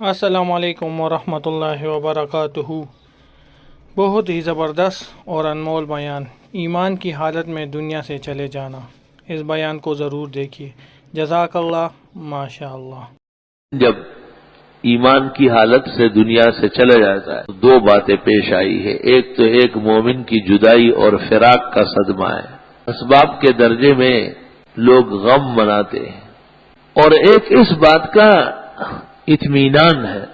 السلام علیکم ورحمۃ اللہ وبرکاتہ۔ بہت ہی زبردست اور انمول بیان۔ ایمان کی حالت میں دنیا سے چلے جانا۔ اس بیان کو ضرور دیکھیے۔ جزاک اللہ۔ ماشاء اللہ جب ایمان کی حالت سے دنیا سے چلا جاتا ہے دو باتیں پیش آئی ہے ایک تو ایک مومن کی جدائی اور فراق کا صدمہ ہے۔ اسباب کے درجے میں لوگ غم مناتے ہیں۔ اور ایک اس بات کا اطمینان ہے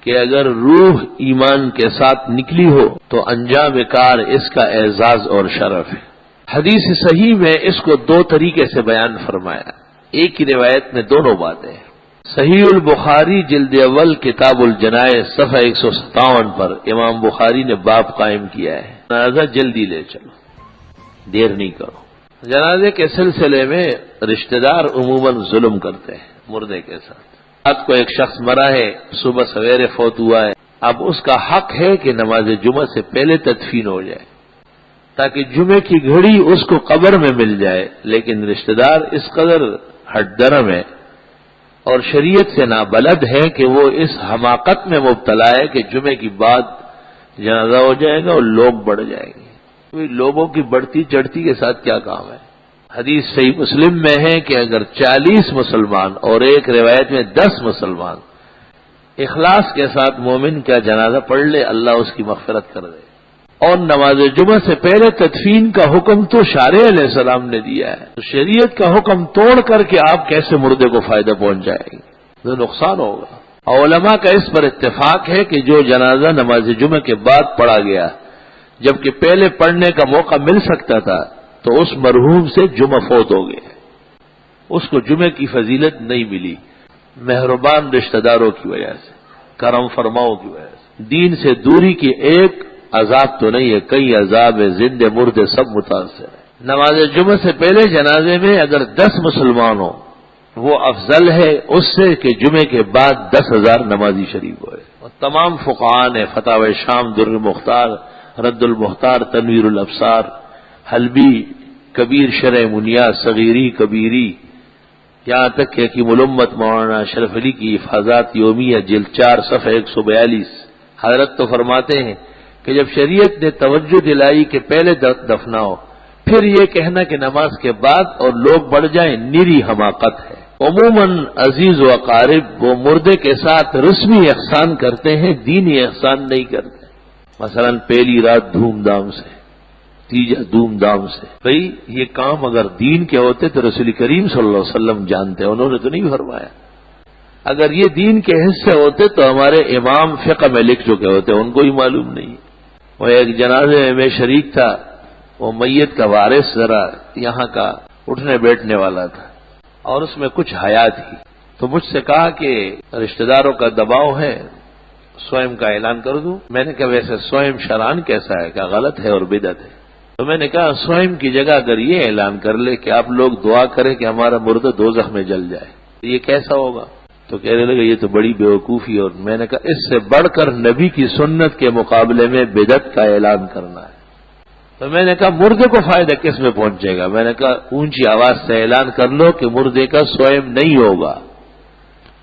کہ اگر روح ایمان کے ساتھ نکلی ہو تو انجام کار اس کا اعزاز اور شرف ہے۔ حدیث صحیح میں اس کو دو طریقے سے بیان فرمایا۔ ایک ہی روایت میں دونوں باتیں ہیں۔ صحیح البخاری جلد اول کتاب الجنائے صفحہ ایک سو ستاون پر امام بخاری نے باپ قائم کیا ہے۔ جنازہ جلدی لے چلو۔ دیر نہیں کرو۔ جنازے کے سلسلے میں رشتہ دار عموماً ظلم کرتے ہیں، مردے کے ساتھ۔ رات کو ایک شخص مرا ہے، صبح سویرے فوت ہوا ہے۔ اب اس کا حق ہے کہ نماز جمعہ سے پہلے تدفین ہو جائے، تاکہ جمعے کی گھڑی اس کو قبر میں مل جائے۔ لیکن رشتہ دار اس قدر ہٹ درم ہے اور شریعت سے نابلد ہے کہ وہ اس حماقت میں مبتلا ہے کہ جمعے کی بعد جنازہ ہو جائے گا اور لوگ بڑھ جائیں گے۔ لوگوں کی بڑھتی چڑھتی کے ساتھ کیا کام ہے؟ حدیث صحیح مسلم میں ہے کہ اگر چالیس مسلمان اور ایک روایت میں دس مسلمان اخلاص کے ساتھ مومن کا جنازہ پڑھ لے، اللہ اس کی مغفرت کر دے۔ اور نماز جمعہ سے پہلے تدفین کا حکم تو شارع علیہ السلام نے دیا ہے۔ تو شریعت کا حکم توڑ کر کے آپ کیسے مردے کو فائدہ پہنچ جائیں گے تو نقصان ہوگا۔ علماء کا اس پر اتفاق ہے کہ جو جنازہ نماز جمعہ کے بعد پڑھا گیا، جبکہ پہلے پڑھنے کا موقع مل سکتا تھا تو اس مرحوم سے جمعہ فوت ہو گئے۔ اس کو جمعے کی فضیلت نہیں ملی، مہربان رشتہ داروں کی وجہ سے، کرم فرماؤں کی وجہ سے۔ دین سے دوری کی ایک عذاب تو نہیں ہے، کئی عذاب ہے زندے مردے سب متاثر ہے نماز جمعہ سے پہلے جنازے میں اگر دس مسلمان ہوں، وہ افضل ہے اس سے کہ جمعے کے بعد دس ہزار نمازی شریف ہوئے۔ اور تمام فقان ہے فتح شام در مختار رد المختار، تنویر الابصار، حلبی کبیر شرح منیا صغیری، کبیری، یہاں تک کہ حکیم الامت مولانا شرف علی کی حفاظات یومیہ جل چار، صفحہ ایک سو بیالیس۔ حضرت تو فرماتے ہیں کہ جب شریعت نے توجہ دلائی کہ پہلے دفناؤ، پھر یہ کہنا کہ نماز کے بعد اور لوگ بڑھ جائیں، نیری حماقت ہے۔ عموماً عزیز و اقارب وہ مردے کے ساتھ رسمی احسان کرتے ہیں، دینی احسان نہیں کرتے۔ مثلا پہلی رات دھوم دھام سے۔ تیجا دھوم دھام سے۔ بھائی یہ کام اگر دین کے ہوتے تو رسول کریم صلی اللہ علیہ وسلم جانتے، انہوں نے تو نہیں فرمایا۔ اگر یہ دین کے حصے ہوتے تو ہمارے امام فقہ میں لکھ چکے ہوتے، ان کو ہی معلوم نہیں۔ وہ ایک جنازے میں شریک تھا، وہ میت کا وارث ذرا یہاں کا اٹھنے بیٹھنے والا تھا۔ اور اس میں کچھ حیا تھی۔ تو مجھ سے کہا کہ، رشتہ داروں کا دباؤ ہے، سوئم کا اعلان کر دوں۔ میں نے کہا، ویسے سوئم شران کیسا ہے؟ کیا غلط ہے اور بدت ہے۔ تو میں نے کہا، سوئم کی جگہ اگر یہ اعلان کر لے کہ آپ لوگ دعا کریں کہ ہمارا مردہ دو میں جل جائے تو یہ کیسا ہوگا؟ تو کہنے لگے، یہ تو بڑی بیوقوفی اور میں نے کہا، اس سے بڑھ کر نبی کی سنت کے مقابلے میں بدت کا اعلان کرنا ہے۔ تو میں نے کہا مردے کو فائدہ کس میں پہنچے گا؟ میں نے کہا، اونچی آواز سے اعلان کر لو کہ مردے کا سوئم نہیں ہوگا۔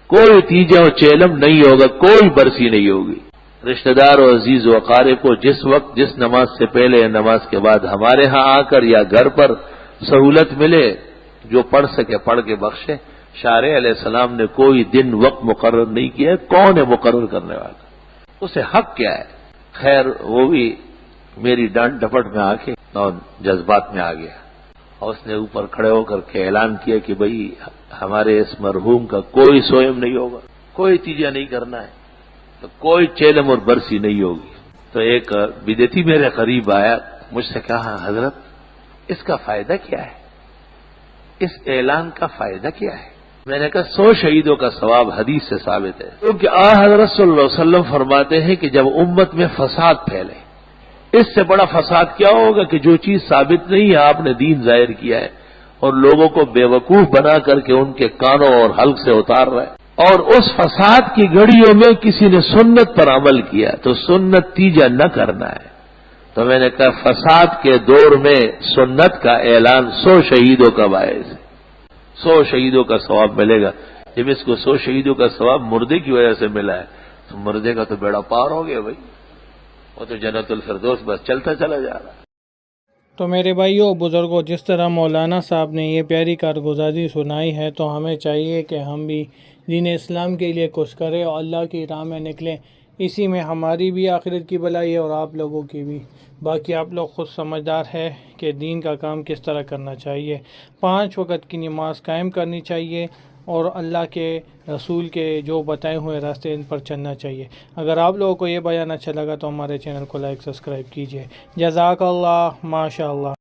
کوئی تیجا و چیلم نہیں ہوگا، کوئی برسی نہیں ہوگی۔ رشتہ دار و عزیز و اقارب کو جس وقت، جس نماز سے پہلے یا نماز کے بعد ہمارے ہاں آ کر یا گھر پر سہولت ملے، جو پڑھ سکے، پڑھ کے بخشے شارع علیہ السلام نے کوئی دن وقت مقرر نہیں کیا کون ہے مقرر کرنے والا؟ اسے حق کیا ہے؟ خیر، وہ بھی میری ڈانٹ ڈپٹ میں آ کے اور جذبات میں آ گیا۔ اور اس نے اوپر کھڑے ہو کر کے اعلان کیا کہ بھائی، ہمارے اس مرحوم کا کوئی سوئم نہیں ہوگا، کوئی تیجا نہیں کرنا ہے۔ تو کوئی چیلم اور برسی نہیں ہوگی۔ تو ایک بدتی میرے قریب آیا، مجھ سے کہا، حضرت، اس کا فائدہ کیا ہے؟ اس اعلان کا فائدہ کیا ہے؟ میں نے کہا، سو شہیدوں کا ثواب حدیث سے ثابت ہے۔ کیونکہ آ حضرت صلی اللہ علیہ وسلم فرماتے ہیں کہ جب امت میں فساد پھیلے، اس سے بڑا فساد کیا ہوگا کہ جو چیز ثابت نہیں ہے، آپ نے دین ظاہر کیا ہے اور لوگوں کو بے وقوف بنا کر کے ان کے کانوں اور حلق سے اتار رہے اور اس فساد کی گھڑیوں میں کسی نے سنت پر عمل کیا تو سنت تیجا نہ کرنا ہے۔ تو میں نے کہا، فساد کے دور میں سنت کا اعلان سو شہیدوں کا باعث ہے۔ سو شہیدوں کا ثواب ملے گا۔ جب اس کو سو شہیدوں کا ثواب مردے کی وجہ سے ملا ہے، تو مردے کا تو بیڑا پار ہو گیا بھائی۔ وہ تو جنت الفردوس بس چلتا چلا جا رہا۔ تو میرے بھائیوں بزرگوں جس طرح مولانا صاحب نے یہ پیاری کارگزاری سنائی ہے، تو ہمیں چاہیے کہ ہم بھی دین اسلام کے لیے کچھ کریں اور اللہ کی راہ میں نکلیں۔ اسی میں ہماری بھی آخرت کی بلائی ہے اور آپ لوگوں کی بھی۔ باقی آپ لوگ خود سمجھدار ہے کہ دین کا کام کس طرح کرنا چاہیے۔ پانچ وقت کی نماز قائم کرنی چاہیے اور اللہ کے رسول کے جو بتائے ہوئے راستے ان پر چلنا چاہیے۔ اگر آپ لوگوں کو یہ بیان اچھا لگا تو ہمارے چینل کو لائک، سبسکرائب کیجیے جزاک اللہ ماشاء اللہ